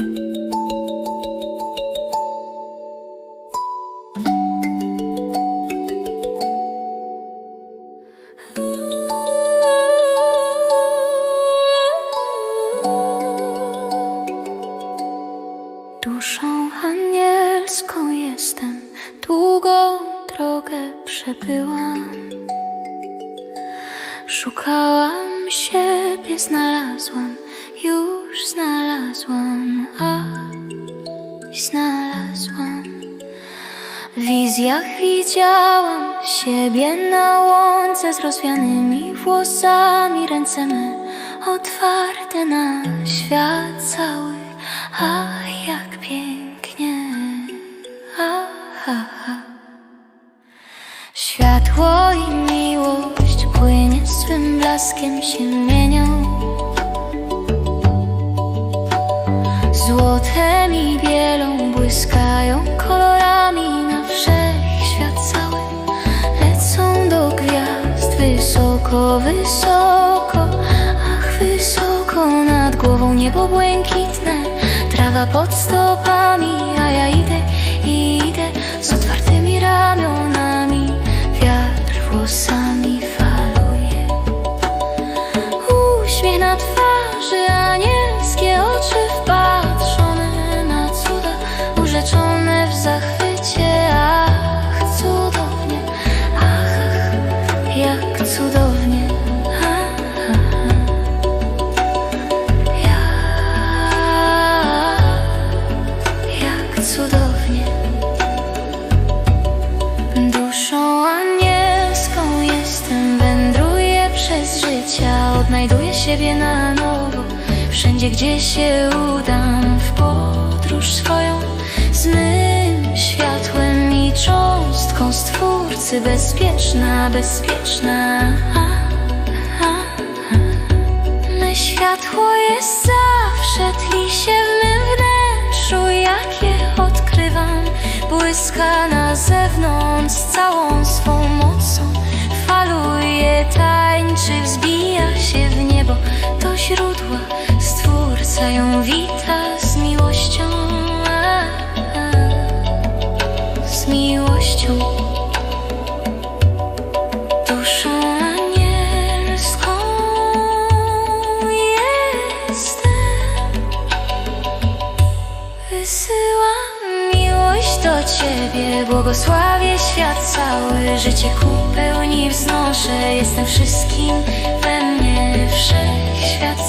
Duszą anielską jestem, długą drogę przebyłam. Szukałam siebie, znalazłam, już znalazłam, a znalazłam. W wizjach widziałam siebie na łące z rozwianymi włosami, ręce me otwarte na świat cały. A jak pięknie. Światło i miłość płynie swym blaskiem się mienią. Złotem i bielą błyskają kolorami na wszechświat cały. Lecą do gwiazd wysoko, wysoko, ach wysoko nad głową niebo błękitne, trawa pod stopami, zachwycie. Ach, cudownie, ach, ach jak cudownie. Ach, ach. Jak, jak cudownie. Duszą anielską jestem, wędruję przez życia, odnajduję siebie na nowo. Wszędzie, gdzie się udam w podróż bezpieczna, bezpieczna. A, a, a. Me światło jest zawsze, tli się w mym wnętrzu, jak je odkrywam. Błyska na zewnątrz całą swą mocą, faluje, tańczy, wzbija się w niebo do źródła. Stwórca ją wita z miłością, z miłością. Wysyłam miłość do Ciebie, błogosławię świat cały, życie ku pełni wznoszę, jestem wszystkim we mnie, wszechświat